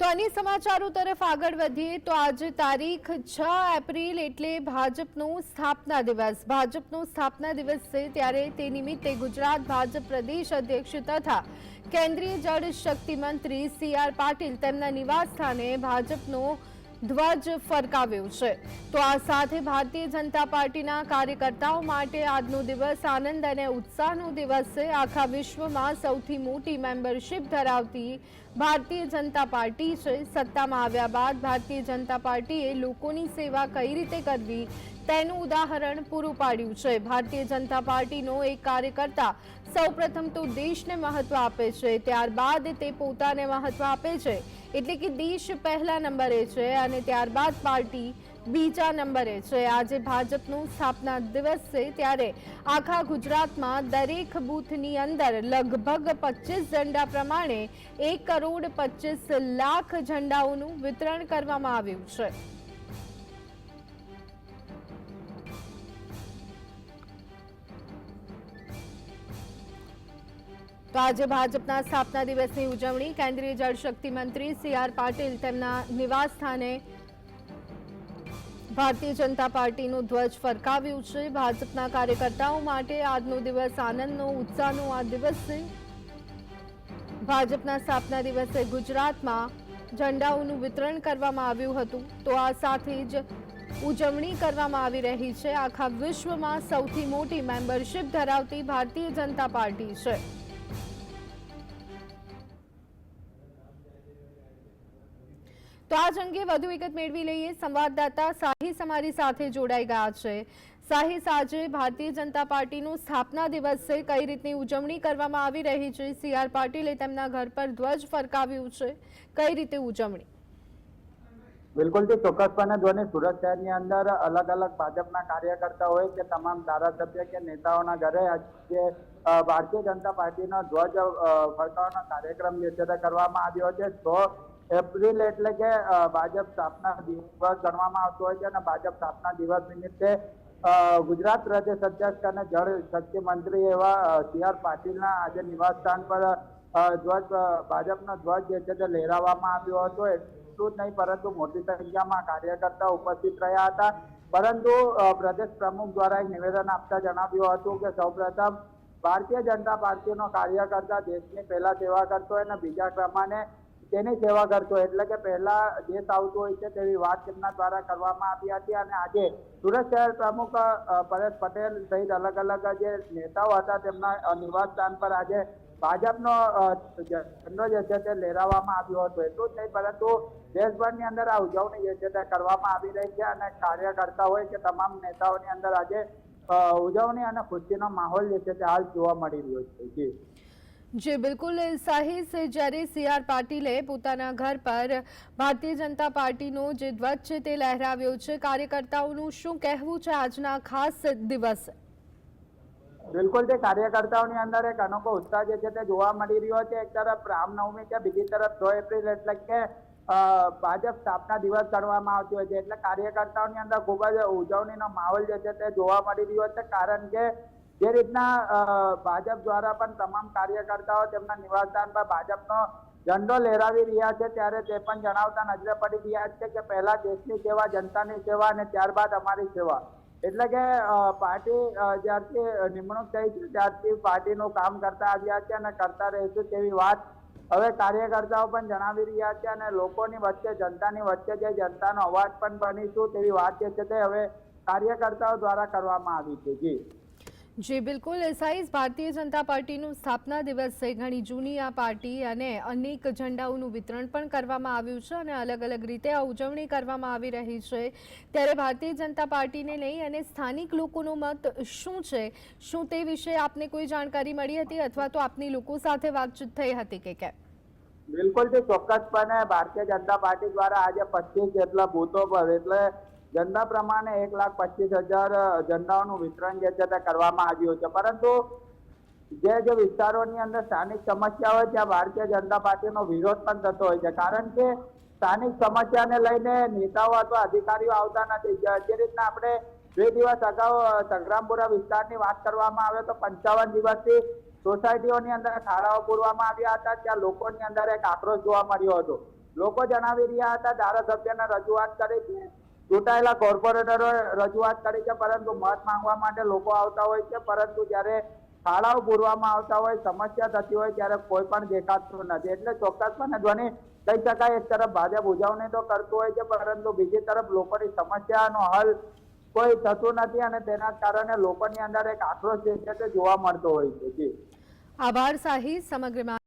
તો અન્ય સમાચારો તરફ આગળ વધીએ તો આજે તારીખ છ એપ્રિલ એટલે ભાજપનું સ્થાપના દિવસ. ભાજપનો સ્થાપના દિવસ છે ત્યારે તે નિમિત્તે ગુજરાત ભાજપ પ્રદેશ અધ્યક્ષ તથા કેન્દ્રીય જળ શક્તિ મંત્રી સી આર પાટીલ તેમના નિવાસ સ્થાને ભાજપનો ધ્વજ ફરકાવ્યો છે. તો આ સાથે ભારતીય જનતા પાર્ટીના કાર્યકર્તાઓ માટે આજનો દિવસ આનંદ અને ઉત્સાહનો દિવસ છે. આખા વિશ્વમાં સૌથી મોટી મેમ્બરશિપ ધરાવતી ભારતીય જનતા પાર્ટી છે. સત્તામાં આવ્યા બાદ ભારતીય જનતા પાર્ટીએ લોકોની સેવા કઈ રીતે કરવી તેનું ઉદાહરણ પૂરું પાડ્યું છે. ભારતીય જનતા પાર્ટીનો એક કાર્યકર્તા સૌપ્રથમ તો દેશને મહત્વ આપે છે. ત્યારબાદ તે પોતાને મહત્વ આપે છે. એટલે કે દેશ પહેલા નંબરે છે અને ત્યારબાદ પાર્ટી બીજા નંબરે છે. આજે ભાજપનો સ્થાપના દિવસ છે ત્યારે આખા ગુજરાતમાં દરેક બૂથની અંદર લગભગ પચીસ ઝંડા પ્રમાણે એક કરોડ પચીસ લાખ ઝંડાઓનું વિતરણ કરવામાં આવ્યું છે. તો આજે ભાજપના સ્થાપના દિવસની ઉજવણી. કેન્દ્રીય જળશક્તિ મંત્રી સી આર પાટીલ તેમના નિવાસ સ્થાને ભારતીય જનતા પાર્ટીનું ધ્વજ ફરકાવ્યું છે. ભાજપના કાર્યકર્તાઓ માટે આજનો દિવસ આનંદનો, ઉત્સાહનો આ દિવસ ભાજપના સ્થાપના દિવસે ગુજરાતમાં ઝંડાઓનું વિતરણ કરવામાં આવ્યું હતું. તો આ સાથે જ ઉજવણી કરવામાં આવી રહી છે. આખા વિશ્વમાં સૌથી મોટી મેમ્બરશિપ ધરાવતી ભારતીય જનતા પાર્ટી છે. તો આજ અંગે વધુ વિગત મેળવી લઈએ. સંવાદદાતા સાહિસ અમારી સાથે જોડાઈ ગયા છે. સાહિસ આજે ભારતીય જનતા પાર્ટીનું સ્થાપના દિવસ કઈ રીતની ઉજવણી કરવામાં આવી રહી છે? સી આર પાટીલે તેમના ઘર પર ધ્વજ ફરકાવ્યું છે. કઈ રીતે ઉજવણી? બિલકુલ જે ચોક્કસપણે ધ્વનિ સુરત શહેરની અંદર અલગ અલગ ભાજપના કાર્યકર્તાઓએ કે તમામ ધારાસભ્ય કે નેતાઓના ઘરે આજે ભારતીય જનતા પાર્ટીનો ધ્વજ ફરકાવવાનો કાર્યક્રમ જે છે તે કરવામાં આવ્યો છે. તો એપ્રિલ એટલે કે ભાજપ સ્થાપના દિવસ ગણવામાં આવતો હોય છે અને ભાજપ સ્થાપના દિવસ નિમિત્તે ગુજરાત પ્રદેશ અધ્યક્ષ અને જળ શક્તિ મંત્રી એવા સી આર પાટીલના આજે નિવાસ સ્થાન પર ધ્વજ ભાજપનો ધ્વજ જે છે તે લહેરાવવામાં આવ્યો હતો. એટલું જ નહીં, પરંતુ મોટી સંખ્યામાં કાર્યકર્તા ઉપસ્થિત રહ્યા હતા. પરંતુ પ્રદેશ પ્રમુખ દ્વારા એક નિવેદન આપતા જણાવ્યું હતું કે, સૌપ્રથમ ભારતીય જનતા પાર્ટીનો કાર્યકર્તા દેશની પહેલા સેવા કરતો હોય અને બીજા ક્રમાને તેની સેવા કરતો એટલે કે પહેલા દેશ આવતો હોય છે તેવી વાત તેમના દ્વારા કરવામાં આવી હતી અને આજે સુરત શહેર પ્રમુખ પરેશ પટેલ સહિત અલગ અલગ જે નેતાઓ હતા તેમના નિવાસ સ્થાન પર આજે ભાજપનો ઝંડો જે છે તે લહેરાવવામાં આવ્યો હતો. એટલું જ નહીં, પરંતુ દેશભરની અંદર આ ઉજવણી જે છે તે કરવામાં આવી રહી છે અને કાર્યકર્તા હોય કે તમામ નેતાઓની અંદર આજે ઉજવણી અને ખુશીનો માહોલ જે છે તે હાલ જોવા મળી રહ્યો છે. જી. જી, બિલકુલ. સાહિસ જ્યારે સી પાટીલે પોતાના ઘર પર ભારતીય જનતા પાર્ટીનો જે ધ્વજ છે તે લહેરાવ્યો છે, કાર્યકર્તાઓનું શું કહેવું છે આજના ખાસ દિવસ? બિલકુલ તે કાર્યકર્તાઓની અંદર એક અનોખો ઉત્સાહ જે છે તે જોવા મળી રહ્યો છે. એક તરફ રામનવમી છે, બીજી તરફ છ એપ્રિલ એટલે કે ભાજપ સ્થાપના દિવસ ગણવામાં આવતી હોય છે. એટલે કાર્યકર્તાઓની અંદર ખૂબ જ ઉજવણીનો માહોલ જે છે તે જોવા મળી રહ્યો છે. કારણ કે જે રીતના ભાજપ દ્વારા પણ તમામ કાર્યકર્તાઓ તેમના નિવાસસ્થાન પર ભાજપનો ઝંડો લહેરાવી રહ્યા છે. ત્યારે તે પણ જણાવતા નજરે પડી રહ્યા છે કે પહેલા દેશની સેવા, જનતાની સેવા અને ત્યારબાદ અમારી સેવા. એટલે કે પાર્ટી જ્યારથી નિમણૂક થઈ છે, ત્યારથી પાર્ટીનું કામ કરતા આવ્યા છે અને કરતા રહીશું તેવી વાત હવે કાર્યકર્તાઓ પણ જણાવી રહ્યા છે અને લોકોની વચ્ચે, જનતાની વચ્ચે જે જનતાનો અવાજ પણ બનીશું તેવી વાત જે છે તે હવે કાર્યકર્તાઓ દ્વારા કરવામાં આવી છે. જી. જી, બિલકુલ. સાઈઝ ભારતીય જનતા પાર્ટીનું સ્થાપના દિવસ ઘણી જૂની આ પાર્ટી અને અનેક ઝંડાઓનું વિતરણ પણ કરવામાં આવ્યું છે અને અલગ અલગ રીતે આ ઉજવણી કરવામાં આવી રહી છે. ત્યારે ભારતીય જનતા પાર્ટીને લઈ અને સ્થાનિક લોકોનો મત શું છે? શું તે વિશે આપને કોઈ જાણકારી મળી હતી અથવા તો આપની લોકો સાથે વાતચીત થઈ હતી કે કેમ? બિલકુલથી ચોક્કસપણે ભારતીય જનતા પાર્ટી દ્વારા આજે પચીસ જેટલા બૂથો પર, એટલે ઝંડા પ્રમાણે એક લાખ પચીસ હજાર ઝંડાઓનું વિતરણ જે છે તે કરવામાં આવ્યું છે. પરંતુ જે જે વિસ્તારોની અંદર સ્થાનિક સમસ્યા હોય ત્યાં ભારતીય જનતા પાર્ટીનો વિરોધ પણ થતો હોય છે. કારણ કે સ્થાનિક સમસ્યાને લઈને નેતાઓ અથવા અધિકારીઓ આવતા નથી. જે રીતના આપણે બે દિવસ અગાઉ સંગ્રામપુરા વિસ્તારની વાત કરવામાં આવે તો પંચાવન દિવસથી સોસાયટીઓની અંદર ખાડાઓ પૂરવામાં આવ્યા હતા. ત્યાં લોકોની અંદર એક આક્રોશ જોવા મળ્યો હતો. લોકો જણાવી રહ્યા હતા, ધારાસભ્યને રજૂઆત કરી છે ચૂંટાયેલા કોર્પોરેટરો રજૂઆત કરી છે, પરંતુ મત માંગવા માટે લોકો આવતા હોય છે, પરંતુ જ્યારે શાળાઓ પૂરવામાં આવતા હોય, સમસ્યા થતી હોય ત્યારે કોઈ પણ દેખાતું નથી. એટલે ચોક્કસપણે ધ્વનિ કહી શકાય, એક તરફ ભાજપ ઉજવણી તો કરતું હોય છે, પરંતુ બીજી તરફ લોકોની સમસ્યાનો હલ કોઈ થતું નથી અને તેના કારણે લોકોની અંદર એક આક્રોશ જે છે તે જોવા મળતો હોય છે. જી. આભાર સાહિદ સમગ્ર